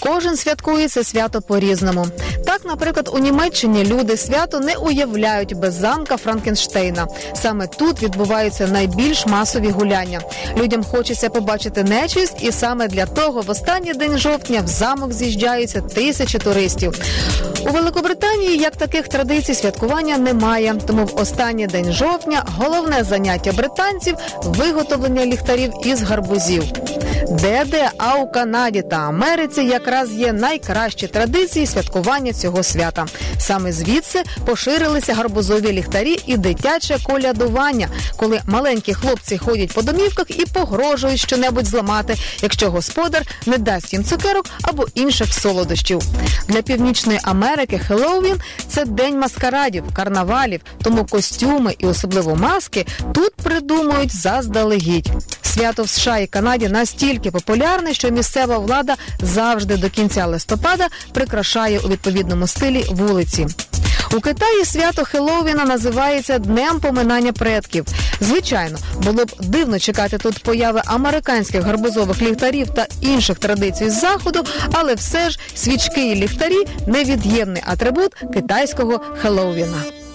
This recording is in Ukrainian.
Кожен святкує це свято по-різному. Так, наприклад, у Німеччині люди свято не уявляють без замка Франкенштейна. Саме тут відбуваються найбільш масові гуляння. Людям хочеться побачити нечисть, і саме для того в останній день жовтня в замок з'їжджаються тисячі туристів. У Великобританії як таких традицій святкування немає, тому в останній день жовтня головне заняття британців виготовлення ліхтарів із гарбузів. Де де, а у Канаді та Америці якраз є найкращі традиції святкування цього свята. Саме звідси поширилися гарбузові ліхтарі і дитяче колядування, коли маленькі хлопці ходять по домівках і погрожують щонебудь зламати, якщо господар не дасть їм цукерок або інших солодощів. Для північної Америки Хеллоуін – це день маскарадів, карнавалів, тому костюми і особливо маски тут придумують заздалегідь. Свято в США і Канаді настільки популярне, що місцева влада завжди до кінця листопада прикрашає у відповідному стилі вулиці. У Китаї свято Хеллоуіна називається Днем поминання предків. Звичайно, було б дивно чекати тут появи американських гарбузових ліхтарів та інших традицій з заходу, але все ж свічки і ліхтарі невід'ємний атрибут китайського Хеллоуіна.